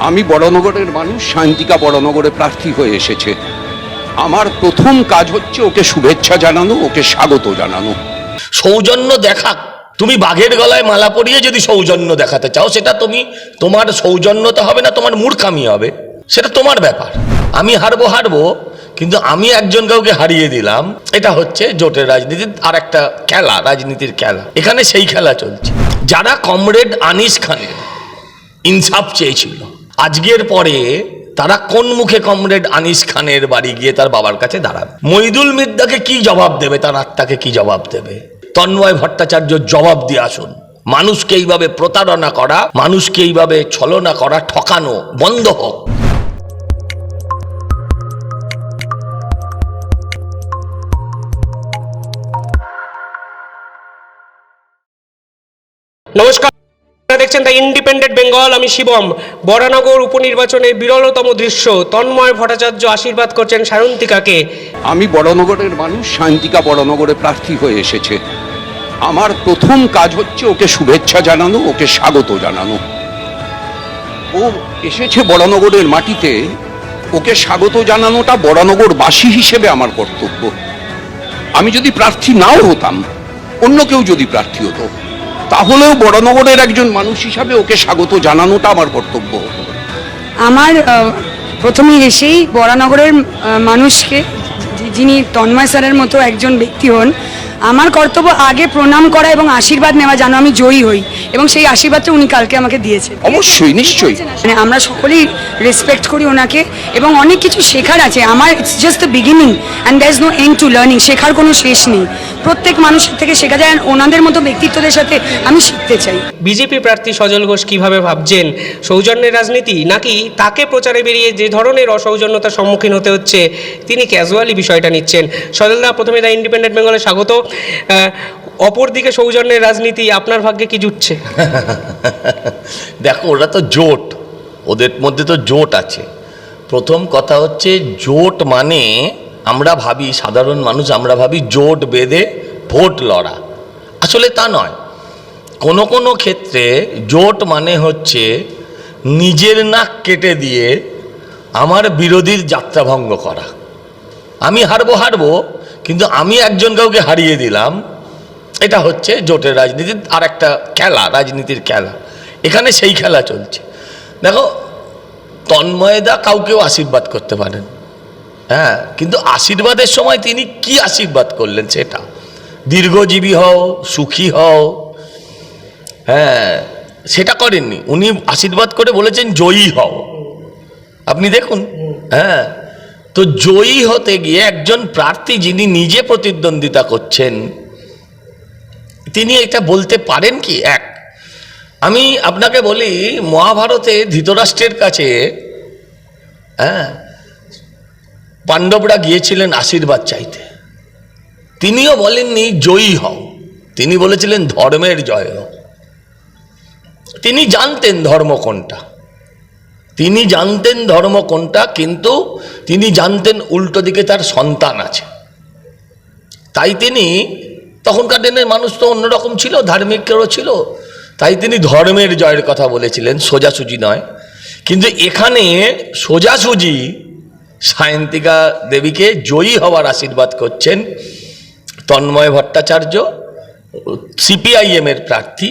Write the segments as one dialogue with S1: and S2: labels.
S1: আমি বড়নগরের মানুষ শান্তিকা বড়নগরে প্রার্থী হয়ে এসেছে। আমার প্রথম কাজ হচ্ছে ওকে শুভেচ্ছা জানানো, ওকে স্বাগত জানানো।
S2: সৌজন্য দেখা, তুমি বাঘের গলায় মালা পরিয়ে যদি সৌজন্য দেখাতে চাও, সেটা তুমি, তোমার সৌজন্যতা হবে না, তোমার মূর্খামি হবে। সেটা তোমার ব্যাপার। আমি হারবো হারবো, কিন্তু আমি একজন কাউকে হারিয়ে দিলাম, এটা হচ্ছে জোটের রাজনীতির আর একটা খেলা, রাজনীতির খেলা। এখানে সেই খেলা চলছে। যারা কমরেড আনিস খানের ইনসাফ চেয়েছিল আজকের পরে তারা কোন মুখে কমরেড আনিস খানের বাড়ি গিয়ে তার বাবার কাছে দাঁড়াবে? মইদুল মিদ্দাকে কি জবাব দেবে? তার আত্মাকে কি জবাব দেবে? তন্ময় ভট্টাচার্য জবাব দিয়ে আসুন। মানুষকে এইভাবে প্রতারণা করা, মানুষকে এইভাবে ছলনা করা, ঠকানো বন্ধ হোক।
S3: নমস্কার। দেখছেন দ্য ইন্ডিপেন্ডেন্ট বেঙ্গল, আমি শিবম। বরানগর উপনির্বাচনের বিরলতম দৃশ্য, তন্ময় ভট্টাচার্য আশীর্বাদ করছেন সায়ন্তিকাকে।
S1: আমি বড়নগরের মানুষ শান্তিকা বড়নগরে প্রার্থী হয়ে এসেছে। আমার প্রথম কাজ হচ্ছে ওকে শুভেচ্ছা জানানো, ওকে স্বাগত জানানো। ও এসেছে বড়নগরের মাটিতে, ওকে স্বাগত জানানোটা বড়নগরবাসী হিসেবে আমার কর্তব্য। আমি যদি প্রার্থী নাও হতাম, অন্য কেউ যদি প্রার্থী হতো। তাহলেও বড়নগরের একজন মানুষ হিসাবে ওকে স্বাগত জানানোটা আমার কর্তব্য।
S4: আমার প্রথমে এসেই বড়ানগরের মানুষকে, যিনি তন্ময় স্যারের মতো একজন ব্যক্তি হন আমার কর্তব্য আগে প্রণাম করা এবং আশীর্বাদ নেওয়া যেন আমি জয়ী হই। এবং সেই আশীর্বাদটা উনি কালকে আমাকে দিয়েছে
S1: অবশ্যই নিশ্চয়ই।
S4: মানে আমরা সকলেই রেসপেক্ট করি ওনাকে এবং অনেক কিছু শেখার আছে। আমার it's just the beginning and there is no end to learning শেখার কোনো শেষ নেই। প্রত্যেক মানুষের থেকে শেখা যায় আর ওনাদের মতো ব্যক্তিত্বদের সাথে আমি শিখতে চাই।
S3: বিজেপি প্রার্থী সজল ঘোষ কীভাবে ভাবছেন? সৌজন্যের রাজনীতি? নাকি তাকে প্রচারে বেরিয়ে যে ধরনের অসৌজন্যতার সম্মুখীন হতে হচ্ছে তিনি ক্যাজুয়ালি বিষয়টা নিচ্ছেন। সজলদা প্রথমে দ্য ইন্ডিপেন্ডেন্ট বেঙ্গলে স্বাগত। অপরদিকে সৌজন্যের রাজনীতি আপনার ভাগ্যে কি জুটছে?
S2: দেখো, ওরা তো জোট। ওদের মধ্যে তো জোট আছে। প্রথম কথা হচ্ছে, জোট মানে আমরা ভাবি, সাধারণ মানুষ আমরা ভাবি জোট বেঁধে ভোট লড়া। আসলে তা নয়। কোনো কোনো ক্ষেত্রে জোট মানে হচ্ছে নিজের নাক কেটে দিয়ে আমার বিরোধীর যাত্রাভঙ্গ করা। আমি হারবো হারবো কিন্তু আমি একজন কাউকে হারিয়ে দিলাম, এটা হচ্ছে জোটের রাজনীতির আর একটা খেলা, রাজনীতির খেলা। এখানে সেই খেলা চলছে। দেখো তন্ময়দা কাউকেও আশীর্বাদ করতে পারেন। হ্যাঁ কিন্তু আশীর্বাদের সময় তিনি কি আশীর্বাদ করলেন সেটা? দীর্ঘজীবী হও, সুখী হও। হ্যাঁ সেটা করেননি। উনি আশীর্বাদ করে বলেছেন, জয়ী হও। আপনি দেখুন হ্যাঁ তো জয়ী হতে গিয়ে একজন প্রার্থী যিনি নিজে প্রতিদ্বন্দ্বিতা করছেন, তিনি এটা বলতে পারেন কি? এক, আমি আপনাকে বলি, মহাভারতে ধৃতরাষ্ট্রের কাছে হ্যাঁ পাণ্ডবরা গিয়েছিলেন আশীর্বাদ চাইতে। তিনিও বলেননি, জয়ী হও। তিনি বলেছিলেন, ধর্মের জয় হোক তিনি জানতেন ধর্ম কোনটা। তিনি জানতেন ধর্ম কোনটা, কিন্তু তিনি জানতেন উল্টো দিকে তার সন্তান আছে। তাই তিনি তখনকার দিনের মানুষ তো অন্যরকম ছিল, ধার্মিকেরও ছিল। তাই তিনি ধর্মের জয়ের কথা বলেছিলেন, সোজাসুজি নয়। কিন্তু এখানে সোজাসুজি সায়ন্তিকা দেবীকে জয়ী হওয়ার আশীর্বাদ করছেন তন্ময় ভট্টাচার্য সিপিআইএমের প্রার্থী,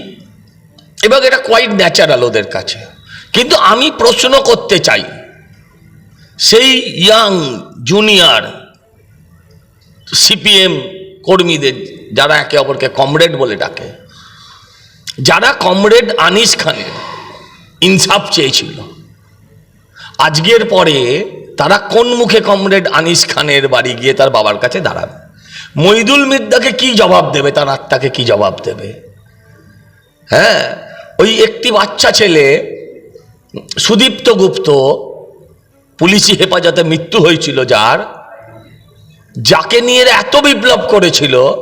S2: এবং এটা কোয়াইট ন্যাচারাল ওদের কাছে। কিন্তু আমি প্রশ্ন করতে চাই, সেই ইয়াং জুনিয়র সিপিএম কর্মীদের, যারা একে অপরকে কমরেড বলে ডাকে, যারা কমরেড আনিস খানের ইনসাফ চেয়েছিল, আজকের পরে তারা কোন মুখে কমরেড আনিস খানের বাড়ি গিয়ে তার বাবার কাছে দাঁড়াবে? মইদুল মিদ্দাকে কি জবাব দেবে? তার আত্মাকে কি জবাব দেবে? হ্যাঁ ওই একটি বাচ্চা ছেলে সুদীপ্ত গুপ্ত পুলিশি হেফাজতে মৃত্যু হয়েছিল যার, যাকে নিয়ে এত বিপ্লব করেছিল,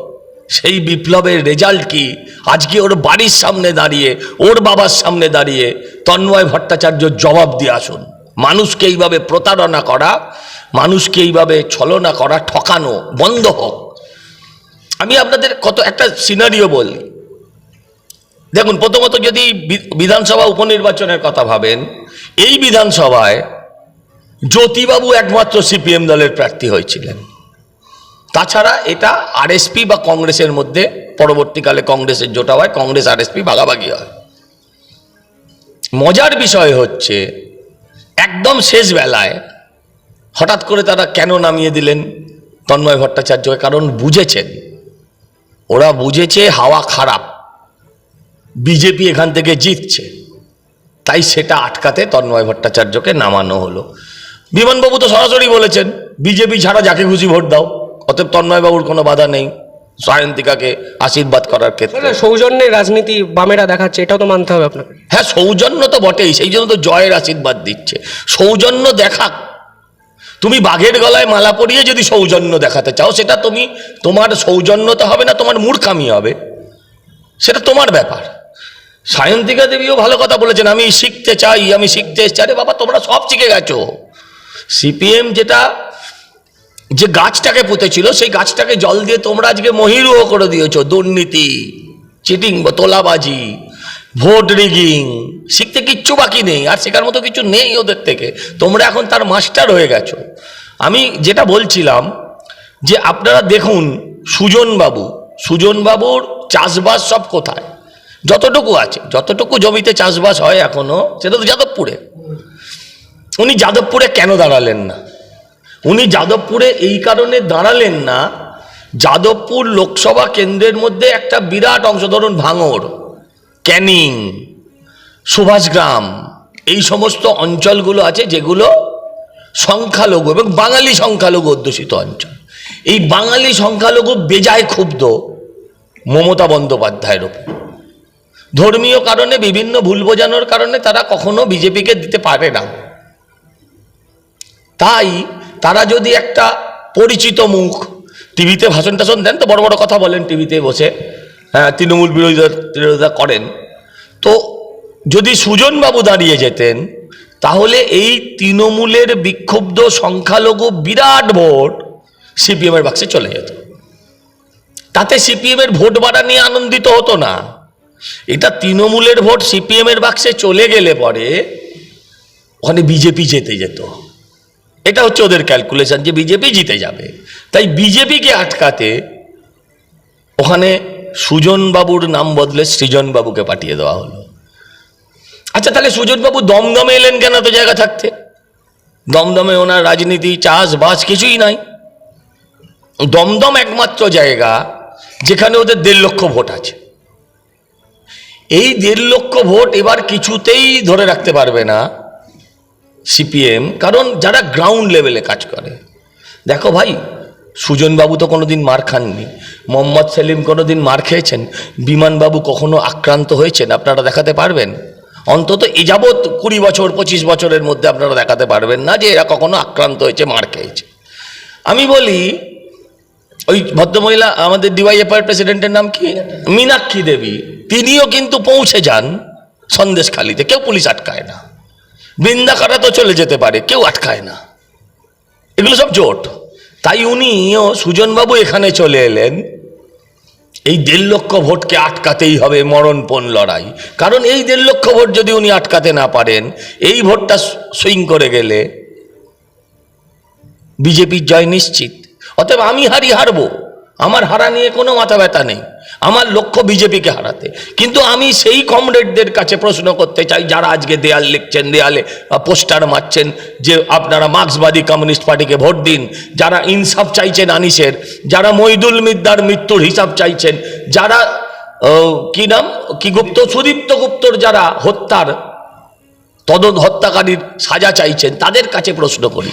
S2: সেই বিপ্লবের রেজাল্ট কি? আজকে ওর বাড়ির সামনে দাঁড়িয়ে, ওর বাবার সামনে দাঁড়িয়ে তন্ময় ভট্টাচার্য জবাব দিয়ে আসুন। মানুষকে এইভাবে প্রতারণা করা, মানুষকে এইভাবে ছলনা করা, ঠকানো বন্ধ হোক। আমি আপনাদের কত একটা সিনারিও বলি। দেখুন, প্রথমত যদি বিধানসভা উপনির্বাচনের কথা ভাবেন, এই বিধানসভায় জ্যোতিবাবু একমাত্র সিপিএম দলের প্রার্থী হয়েছিলেন। তাছাড়া এটা আরএসপি বা কংগ্রেসের মধ্যে, পরবর্তীকালে কংগ্রেসের জোটা হয়, কংগ্রেস আরএসপি ভাগাভাগি হয়। মজার বিষয় হচ্ছে, একদম শেষ বেলায় হঠাৎ করে তারা কেন নামিয়ে দিলেন তন্ময় ভট্টাচার্যকে? কারণ বুঝেছেন। ওরা বুঝেছে হাওয়া খারাপ। বিজেপি এখান থেকে জিতছে। তাই সেটা আটকাতে তন্ময় ভট্টাচার্যকে নামানো হলো। বিমানবাবু তো সরাসরি বলেছেন বিজেপি ছাড়া যাকে খুশি ভোট দাও অতএব তন্ময়বাবুর কোনো বাধা নেই। সায়ন্তিকাকে আশীর্বাদ করার ক্ষেত্রে।
S3: সৌজন্যের রাজনীতি বামেরা দেখাচ্ছে এটাও তো মানতে হবে আপনাকে।
S2: হ্যাঁ সৌজন্য তো বটেই সেই জন্য তো জয়ের আশীর্বাদ দিচ্ছে। সৌজন্য দেখা তুমি বাঘের গলায় মালা পরিয়ে যদি সৌজন্য দেখাতে চাও সেটা তুমি তোমার সৌজন্যতা হবে না তোমার মূর্খামি হবে। সেটা তোমার ব্যাপার। সায়ন্তিকা দেবীও ভালো কথা বলেছেন, আমি শিখতে চাই, আমি শিখতে এসছি। আরে বাবা, তোমরা সব শিখে গেছো। সিপিএম যেটা, যে গাছটাকে পুঁতেছিল, সেই গাছটাকে জল দিয়ে তোমরা আজকে মহিরুহ করে দিয়েছ। দুর্নীতি, চিটিং বা তোলাবাজি, ভোট রিগিং, শিখতে কিচ্ছু বাকি নেই, আর শেখার মতো কিছু নেই ওদের থেকে। তোমরা এখন তার মাস্টার হয়ে গেছো। আমি যেটা বলছিলাম, যে আপনারা দেখুন, সুজনবাবু, সুজনবাবুর চাষবাস সব কোথায়? যতটুকু আছে, যতটুকু জমিতে চাষবাস হয় এখনও সেটা তো যাদবপুরে। উনি যাদবপুরে কেন দাঁড়ালেন না? উনি যাদবপুরে এই কারণে দাঁড়ালেন না, যাদবপুর লোকসভা কেন্দ্রের মধ্যে একটা বিরাট অংশ, ধরুন ভাঙড়, ক্যানিং, সুভাষগ্রাম, এই সমস্ত অঞ্চলগুলো আছে যেগুলো সংখ্যালঘু এবং বাঙালি সংখ্যালঘু অধ্যুষিত অঞ্চল। এই বাঙালি সংখ্যালঘু বেজায় ক্ষুব্ধ মমতা বন্দ্যোপাধ্যায়ের ওপর। ধর্মীয় কারণে, বিভিন্ন ভুল বোঝানোর কারণে তারা কখনো বিজেপিকে দিতে পারে না। তাই তারা যদি একটা পরিচিত মুখ, টিভিতে ভাষণ টাষণ দেন, তো বড় বড় কথা বলেন টিভিতে বসে হ্যাঁ তৃণমূল বিরোধিতা বিরোধিতা করেন। তো যদি সুজনবাবু দাঁড়িয়ে যেতেন, তাহলে এই তৃণমূলের বিক্ষুব্ধ সংখ্যালঘু বিরাট ভোট সিপিএমের বাক্সে চলে যেত। তাতে সিপিএমের ভোট বাড়া নিয়ে আনন্দিত হতো না। এটা তৃণমূলের ভোট, সিপিএমের বাক্সে চলে গেলে পরে ওখানে বিজেপি যেতে যেত। এটা হচ্ছে ওদের ক্যালকুলেশন যে বিজেপি জিতে যাবে। তাই বিজেপিকে আটকাতে ওখানে সুজনবাবুর নাম বদলে সৃজনবাবুকে পাঠিয়ে দেওয়া হলো। আচ্ছা তাহলে সুজনবাবু দমদমে এলেন কেন? তো জায়গা থাকতে। দমদমে ওনার রাজনীতি, চাষবাস কিছুই নাই। দমদম একমাত্র জায়গা যেখানে ওদের দেড় লক্ষ ভোট আছে। এই দেড় লক্ষ ভোট এবার কিছুতেই ধরে রাখতে পারবে না সিপিএম, কারণ যারা গ্রাউন্ড লেভেলে কাজ করে। দেখো ভাই, সুজনবাবু তো কোনোদিন মার খাননি, মোহাম্মদ সেলিম কোনোদিন মার খেয়েছেন, বিমানবাবু কখনো আক্রান্ত হয়েছেন, আপনারা দেখাতে পারবেন? অন্তত এ যাবৎ কুড়ি বছর, পঁচিশ বছরের মধ্যে আপনারা দেখাতে পারবেন না যে এরা কখনো আক্রান্ত হয়েছে, মার খেয়েছে। আমি বলি, ওই ভদ্রমহিলা, আমাদের ডিওয়াইএফআই প্রেসিডেন্টের নাম কি? মীনাক্ষী দেবী। তিনিও কিন্তু পৌঁছে যান সন্দেশখালিতে। কেউ পুলিশ আটকায় না। বৃন্দাকাটা তো চলে যেতে পারে, কেউ আটকায় না। এগুলো সব জোট। তাই উনিও সুজনবাবু এখানে চলে এলেন। এই দেড় লক্ষ ভোটকে আটকাতেই হবে মরণপণ লড়াই। কারণ এই দেড় লক্ষ ভোট যদি উনি আটকাতে না পারেন, এই ভোটটা সুইং করে গেলে বিজেপির জয় নিশ্চিত। অতএব আমি হারি হারবো। আমার হারা নিয়ে কোনো মাথা ব্যথা নেই। আমার লক্ষ্য বিজেপিকে হারাতে। কিন্তু আমি সেই কমরেডদের কাছে প্রশ্ন করতে চাই, যারা আজকে দেয়াল লিখছেন, দেয়ালে পোস্টার মারছেন, যে আপনারা মার্ক্সবাদী কমিউনিস্ট পার্টিকে ভোট দিন, যারা ইনসাফ চাইছেন আনিসের, যারা মইদুল মিদ্দার মৃত্যুর হিসাব চাইছেন, যারা কি নাম? কি গুপ্ত? সুদীপ্ত গুপ্তর যারা হত্যার, তদন্ত হত্যাকারীর সাজা চাইছেন, তাদের কাছে প্রশ্ন করি।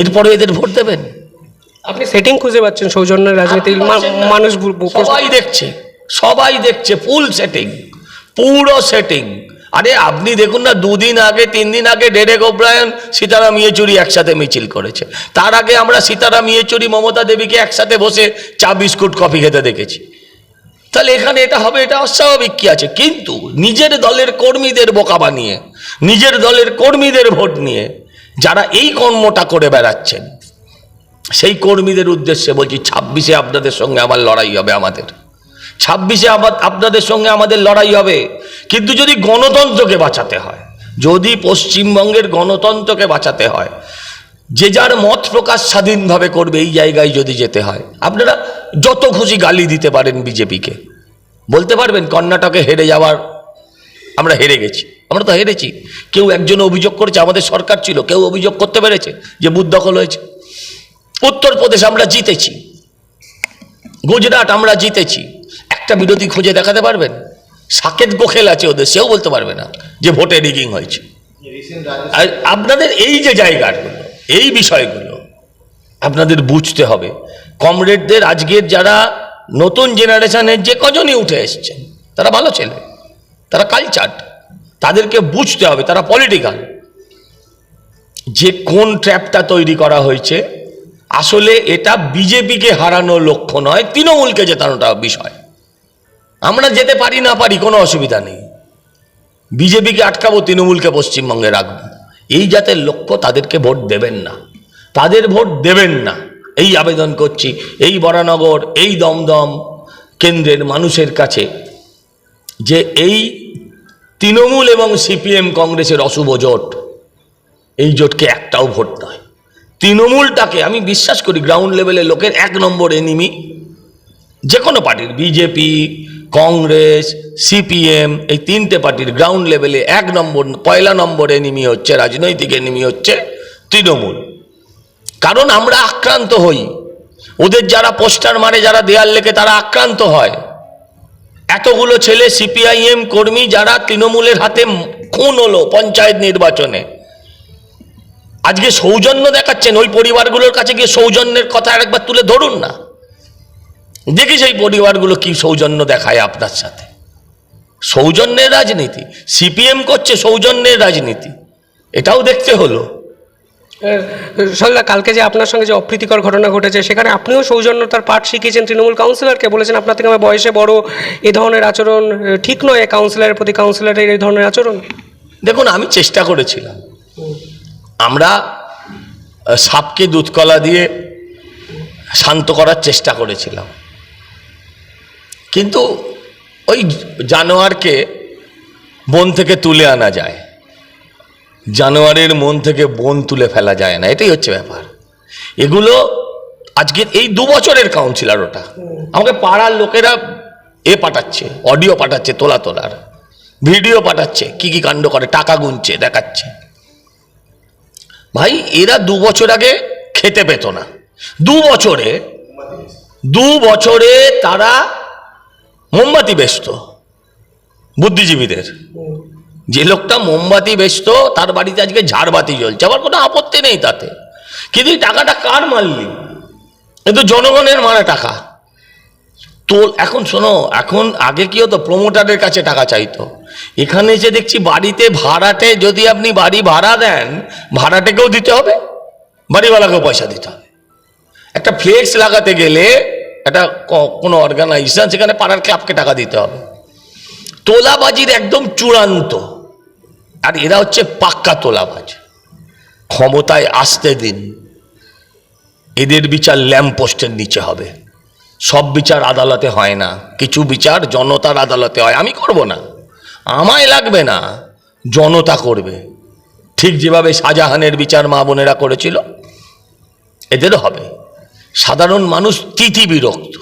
S2: এরপরে এদের ভোট দেবেন?
S3: আপনি সেটিং খুঁজে পাচ্ছেন সৌজন্যের রাজনীতির মা- মানুষ
S2: সবাই দেখছে সবাই দেখছে ফুল সেটিং পুরো সেটিং আরে আপনি দেখুন না দুদিন আগে তিন দিন আগে ডেরেক ওব্রায়ন সীতারাম ইয়েচুরি একসাথে মিছিল করেছে। তার আগে আমরা সীতারাম ইয়েচুরি মমতা দেবীকে একসাথে বসে চা বিস্কুট কফি খেতে দেখেছি। তাহলে এখানে এটা হবে এটা অস্বাভাবিক কি আছে? কিন্তু নিজের দলের কর্মীদের বোকা বানিয়ে নিজের দলের কর্মীদের ভোট নিয়ে যারা এই কর্মটা করে বেড়াচ্ছেন সেই কর্মীদের উদ্দেশ্যে বলছি, ছাব্বিশে আপনাদের সঙ্গে আমার লড়াই হবে আমাদের। ছাব্বিশে আবার আপনাদের সঙ্গে আমাদের লড়াই হবে। কিন্তু যদি গণতন্ত্রকে বাঁচাতে হয়, যদি পশ্চিমবঙ্গের গণতন্ত্রকে বাঁচাতে হয়, যে যার মত প্রকাশ স্বাধীনভাবে করবে এই জায়গায় যদি যেতে হয়, আপনারা যত খুশি গালি দিতে পারেন বিজেপিকে। বলতে পারবেন, কর্ণাটকে হেরে যাওয়ার আমরা হেরে গেছি। আমরা তো হেরেছি। কেউ একজন অভিযোগ করেছে, আমাদের সরকার ছিল, কেউ অভিযোগ করতে পেরেছে যে দখল হয়েছে। উত্তরপ্রদেশ আমরা জিতেছি। গুজরাট আমরা জিতেছি। একটা বিরোধী খুঁজে দেখাতে পারবেন? সাকেত গোখেল আছে ওদের, সেও বলতে পারবে না যে ভোটে রিগিং হয়েছে। আর আপনাদের এই যে জায়গাগুলো, এই বিষয়গুলো, আপনাদের বুঝতে হবে। কমরেডদের আজকের যারা নতুন জেনারেশনের যে কজনই উঠে এসছেন তারা ভালো ছেলে, তারা কালচার তাদেরকে বুঝতে হবে, তারা পলিটিক্যাল। যে কোন ট্র্যাপটা তৈরি করা হয়েছে আসলে এটা বিজেপিকে হারানো লক্ষ্য নয়, তৃণমূলকে জেতানোটা বিষয়। আমরা যেতে পারি না পারি, কোনো অসুবিধা নেই। বিজেপিকে আটকাবো, তৃণমূলকে পশ্চিমবঙ্গে রাখব। এই জাতের লক্ষ্য তাদেরকে ভোট দেবেন না। তাদের ভোট দেবেন না। এই আবেদন করছি, এই বরানগর, এই দমদম কেন্দ্রের মানুষের কাছে যে এই তৃণমূল এবং সিপিএম কংগ্রেসের অশুভ জোট, এই জোটকে একটাও ভোট নয়। তৃণমূলটাকে আমি বিশ্বাস করি গ্রাউন্ড লেভেলে লোকের এক নম্বর এনিমি যে কোনো পার্টির বিজেপি কংগ্রেস সিপিএম এই তিনটে পার্টির গ্রাউন্ড লেভেলে এক নম্বর, পয়লা নম্বর এনিমি হচ্ছে, রাজনৈতিক এনিমি হচ্ছে তৃণমূল। কারণ আমরা আক্রান্ত হই। ওদের যারা পোস্টার মারে, যারা দেয়াল লেখে তারা আক্রান্ত হয়। এতগুলো ছেলে সিপিআইএম কর্মী যারা তৃণমূলের হাতে খুন হলো পঞ্চায়েত নির্বাচনে। আজকে সৌজন্য দেখাচ্ছেন ওই পরিবারগুলোর কাছে গিয়ে সৌজন্যের কথা আরেকবার তুলে ধরুন না। দেখি সেই পরিবারগুলো কি সৌজন্য দেখায় আপনার সাথে। সৌজন্যের রাজনীতি সিপিএম করছে সৌজন্যের রাজনীতি এটাও দেখতে হলো।
S3: সল্লা কালকে যে আপনার সঙ্গে যে অপ্রীতিকর ঘটনা ঘটেছে সেখানে আপনিও সৌজন্যতার পাঠ শিখিয়েছেন তৃণমূল কাউন্সিলরকে বলেছেন আপনার থেকে আমার বয়সে বড় এ ধরনের আচরণ ঠিক নয় কাউন্সিলরের প্রতি কাউন্সিলরের এই ধরনের আচরণ।
S2: দেখুন আমি চেষ্টা করেছিলাম। আমরা সাপকে দুধকলা দিয়ে শান্ত করার চেষ্টা করেছিলাম। কিন্তু ওই জানোয়ারকে বন থেকে তুলে আনা যায়। জানোয়ারের মন থেকে বন তুলে ফেলা যায় না, এটাই হচ্ছে ব্যাপার। এগুলো আজকের, এই দু বছরের কাউন্সিলার ওটা। আমাকে পাড়ার লোকেরা এ পাঠাচ্ছে অডিও পাঠাচ্ছে তোলা তোলার ভিডিও পাঠাচ্ছে, কি কি কাণ্ড করে, টাকা গুনছে, দেখাচ্ছে। ভাই, এরা দু বছর আগে খেতে পেত না। দু বছরে দু বছরে তারা মোমবাতি বেচত, বুদ্ধিজীবীদের। যে লোকটা মোমবাতি বেচত, তার বাড়িতে আজকে ঝাড়বাতি জ্বলছে। আবার কোনো আপত্তি নেই তাতে। কিন্তু টাকাটা কার মারলি? এ তো জনগণের মারা টাকা। তো এখন শোনো, এখন আগে কি হতো প্রমোটারের কাছে টাকা চাইতো। এখানে যে দেখছি বাড়িতে ভাড়াটে যদি আপনি বাড়ি ভাড়া দেন, ভাড়াটেকেও দিতে হবে, বাড়িওয়ালাকেও পয়সা দিতে হবে। একটা ফ্লেক্স লাগাতে গেলে একটা কোনো অর্গানাইজেশন, সেখানে পাড়ার ক্লাবকে টাকা দিতে হবে। তোলাবাজির একদম চূড়ান্ত। আর এরা হচ্ছে পাক্কা তোলাবাজ। ক্ষমতায় আসতে দিন। এদের বিচার ল্যাম্প পোস্টের নিচে হবে। সব বিচার আদালতে হয় না। কিছু বিচার জনতার আদালতে হয়। আমি করব না। আমায় লাগবে না, জনতা করবে। ঠিক যেভাবে শাহজাহানের বিচার মা বোনেরা করেছিল, এদেরও হবে। সাধারণ মানুষ তিতি বিরক্ত।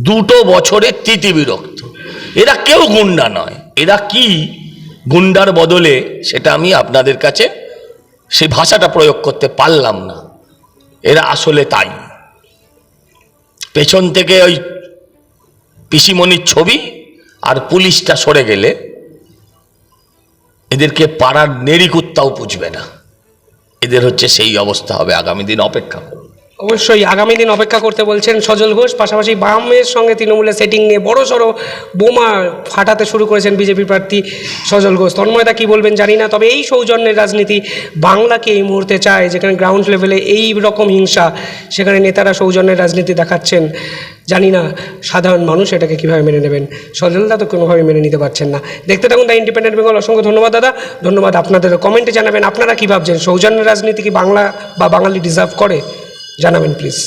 S2: দুটো বছরে তিতি বিরক্ত। এরা কেউ গুন্ডা নয়। এরা কি গুন্ডার বদলে সেটা আমি আপনাদের কাছে সেই ভাষাটা প্রয়োগ করতে পারলাম না। এরা আসলে তাই। পেছন থেকে ওই পিসিমণির ছবি আর পুলিশটা সরে গেলে এদেরকে পাড়ার নেড়িকুত্তাও পুজবে না। এদের হচ্ছে সেই অবস্থা হবে, আগামী দিন অপেক্ষা করুন
S3: অবশ্যই আগামী দিন অপেক্ষা করতে বলছেন সজল ঘোষ। পাশাপাশি বামের সঙ্গে তৃণমূলের সেটিং নিয়ে বড় সড়ো বোমা ফাটাতে শুরু করেছেন বিজেপি প্রার্থী সজল ঘোষ। তন্ময়দা কী বলবেন জানি না, তবে এই সৌজন্যের রাজনীতি বাংলাকে এই মুহূর্তে চায়, যেখানে গ্রাউন্ড লেভেলে এই রকম হিংসা, সেখানে নেতারা সৌজন্যের রাজনীতি দেখাচ্ছেন। জানি না, সাধারণ মানুষ এটাকে কীভাবে মেনে নেবেন? সজলদা তো কোনোভাবে মেনে নিতে পারছেন না। দেখতে থাকুন দ্য ইন্ডিপেন্ডেন্ট বেঙ্গল অসংখ্য ধন্যবাদ দাদা। ধন্যবাদ আপনাদের কমেন্টে জানাবেন, আপনারা কী ভাবছেন? সৌজন্যের রাজনীতি কি বাংলা বা বাঙালি ডিজার্ভ করে? জানাবেন প্লিজ।